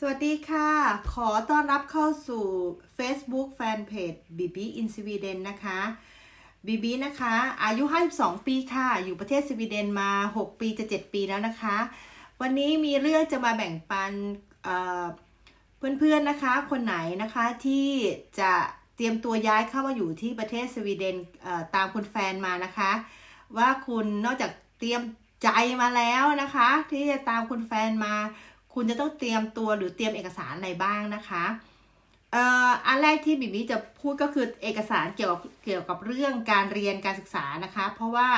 สวัสดีค่ะ ขอต้อนรับเข้าสู่ Facebook Fanpage BB in Sweden นะคะ BB นะคะ อายุ 52 ปีค่ะ อยู่ประเทศสวีเดนมา 6 ปีจะ 7 ปีแล้วนะคะ วันนี้มีเรื่องจะมาแบ่งปันเพื่อนๆนะคะ คนไหนนะคะที่จะเตรียมตัวย้ายเข้ามาอยู่ที่ประเทศสวีเดนตามคุณแฟนมานะคะ ว่าคุณนอกจากเตรียมใจมาแล้วนะคะ ที่จะตามคุณแฟนมา คุณจะต้องเตรียมตัวหรือเตรียมเอกสารอะไรบ้างนะคะเอ่ออันแรกที่บิบบี้จะพูดก็คือเอกสารเกี่ยวกับเกี่ยวกับเรื่องการเรียนการศึกษานะคะ เพราะว่า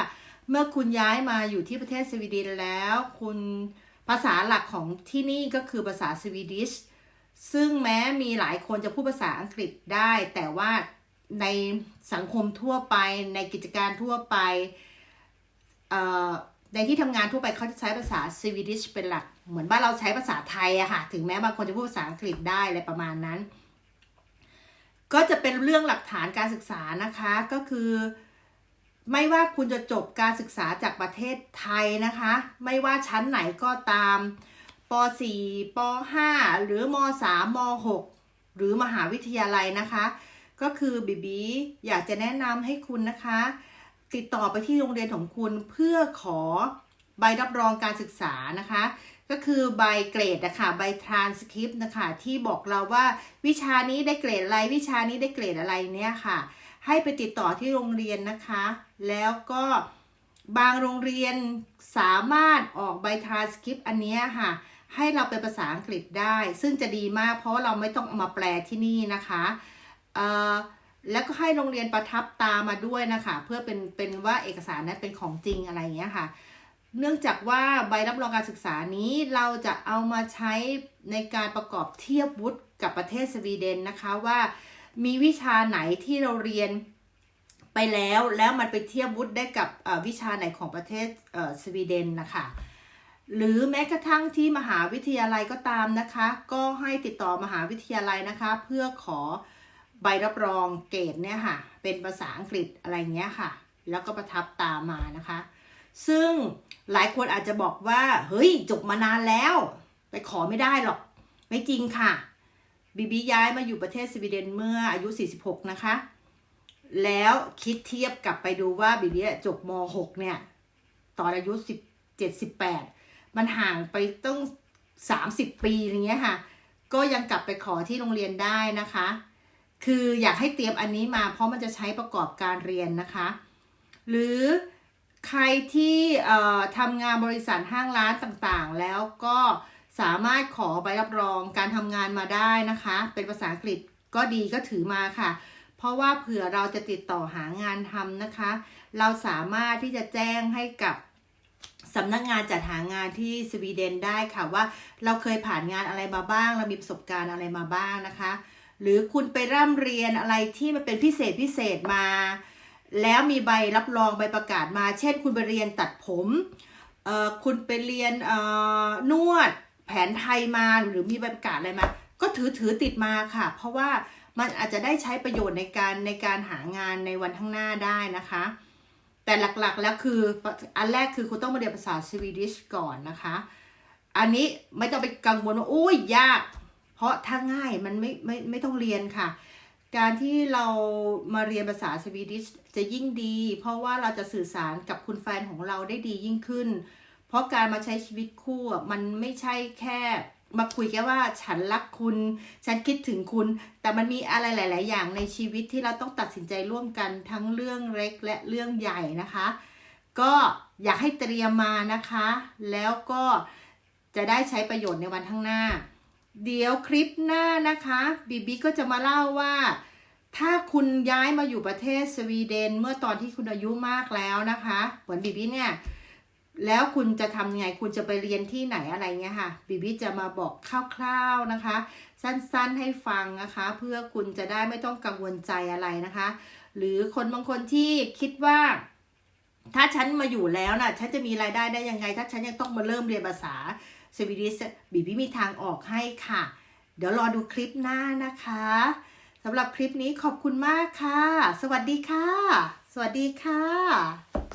เมื่อคุณย้ายมาอยู่ที่ประเทศสวีเดนแล้ว คุณภาษาหลักของที่นี่ก็คือภาษาสวีดิชซึ่งแม้มีหลายคนจะพูดภาษาอังกฤษได้ แต่ว่าในสังคมทั่วไปในกิจการทั่วไป ในที่ทำงานทั่วไปเขาจะใช้ภาษาสวีดิชเป็นหลัก เหมือนบ้านเราใช้ภาษาไทยอะค่ะ ถึงแม้บางคนจะพูดภาษาอังกฤษได้อะไรประมาณนั้น ก็จะเป็นเรื่องหลักฐานการศึกษานะคะ ก็คือ ไม่ว่าคุณจะจบการศึกษาจากประเทศไทยนะคะ ไม่ว่าชั้นไหนก็ตามป .4 ป .5 หรือม .3 ม .6 หรือมหาวิทยาลัยนะคะ ก็คือบีบีอยากจะแนะนำให้คุณนะคะ ติดต่อไปที่โรงเรียนของคุณเพื่อขอใบรับรองการศึกษานะคะ ก็คือใบเกรดนะคะใบทรานสคริปต์นะคะที่บอกเราว่าวิชานี้ได้เกรดอะไรวิชานี้ได้เกรดอะไรเนี่ยค่ะ ให้ไปติดต่อที่โรงเรียนนะคะ แล้วก็บางโรงเรียนสามารถออกใบทรานสคริปต์อันเนี้ยค่ะ ให้เราเป็นภาษาอังกฤษได้ ซึ่งจะดีมากเพราะาเราไม่ต้องมาแปลที่นี่นะคะเอ่อ แล้วก็ให้โรงเรียนประทับตามาด้วยนะคะ เพื่อเป็นเป็นว่าเอกสารนั้นเป็นของจริงอะไรอย่างเงี้ยค่ะ เนื่องจากว่าใบรับรองการศึกษานี้เราจะเอามาใช้ในการประกอบเทียบวุฒิกับประเทศสวีเดนนะคะว่ามีวิชาไหนที่เราเรียนไปแล้วแล้วมันไปเทียบวุฒิได้กับวิชาไหนของประเทศเสวีเดนนะคะหรือแม้กระทั่งที่มหาวิทยาลัยก็ตามนะคะ ก็ให้ติดต่อมหาวิทยาลัยนะคะ เพื่อขอ ใบรับรองเกรดเนี่ยค่ะ เป็นภาษาอังกฤษอะไรเงี้ยค่ะ แล้วก็ประทับตามมานะคะ ซึ่งหลายคนอาจจะบอกว่า เฮ้ย จบมานานแล้ว ไปขอไม่ได้หรอก ไม่จริงค่ะบีบีย้ายมาอยู่ประเทศสวีเดนเมื่ออายุ 46 นะคะ แล้วคิดเทียบกลับไปดูว่าบีบีจบม .6 เนี่ย ตอนอายุ 17 18 มันห่างไปต้อง 30 ปีอย่างเงี้ยค่ะ ก็ยังกลับไปขอที่โรงเรียนได้นะคะ คืออยากให้เตรียมอันนี้มาเพราะมันจะใช้ประกอบการเรียนนะคะ หรือใครที่ทำงานบริษัทห้างร้านต่างๆ แล้วก็สามารถขอใบรับรองการทำงานมาได้นะคะ เป็นภาษาอังกฤษก็ดีก็ถือมาค่ะ เพราะว่าเผื่อเราจะติดต่อหางานทำนะคะ เราสามารถที่จะแจ้งให้กับสำนักงานจัดหางานที่สวีเดนได้ค่ะว่าเราเคยผ่านงานอะไรมาบ้าง เรามีประสบการณ์อะไรมาบ้างนะคะ หรือคุณไปร่ำเรียนอะไรที่มันเป็นพิเศษพิเศษมา แล้วมีใบรับรองใบประกาศมา เช่น คุณไปเรียนตัดผมเอ่อคุณไปเรียนเอ่อนวดแผนไทยมาหรือมีใบประกาศอะไรมา ก็ถือถือติดมาค่ะ เพราะว่ามันอาจจะได้ใช้ประโยชน์ในการในการหางานในวันข้างหน้าได้นะคะ แต่หลักๆแล้วคืออันแรกคือคุณต้องมาเรียนภาษาสวีดิชก่อนนะคะ อันนี้ไม่ต้องไปกังวลว่าโอ้ยยาก เพราะถ้าง่ายมันไม่ไม่ไม่ต้องเรียนค่ะ การที่เรามาเรียนภาษาสวีดิชจะยิ่งดี เพราะว่าเราจะสื่อสารกับคุณแฟนของเราได้ดียิ่งขึ้น เพราะการมาใช้ชีวิตคู่มันไม่ใช่แค่มาคุยแค่ว่าฉันรักคุณ ฉันคิดถึงคุณ แต่มันมีอะไรหลาย ๆ อย่างในชีวิตที่เราต้องตัดสินใจร่วมกันทั้งเรื่องเล็กและเรื่องใหญ่นะคะ ก็อยากให้เตรียมมานะคะ แล้วก็จะได้ใช้ประโยชน์ในวันข้างหน้า เดี๋ยวคลิปหน้านะคะบีบีก็จะมาเล่าว่า ถ้าคุณย้ายมาอยู่ประเทศสวีเดนเมื่อตอนที่คุณอายุมากแล้วนะคะเหมือนบีบีเนี่ยแล้วคุณจะทำยังไงคุณจะไปเรียนที่ไหนอะไรเงี้ยค่ะบีบีจะมาบอกคร่าวๆนะคะ สั้นๆให้ฟังนะคะ เพื่อคุณจะได้ไม่ต้องกังวลใจอะไรนะคะ หรือคนบางคนที่คิดว่า ถ้าฉันมาอยู่แล้วนะ่ะ ฉันจะมีรายได้ได้ยังไง ถ้าฉันยังต้องมาเริ่มเรียนภาษาสวีดิชบีบีมีทางออกให้ค่ะ เดี๋ยวรอดูคลิปหน้านะคะสำหรับคลิปนี้ขอบคุณมากค่ะ สวัสดีค่ะ สวัสดีค่ะ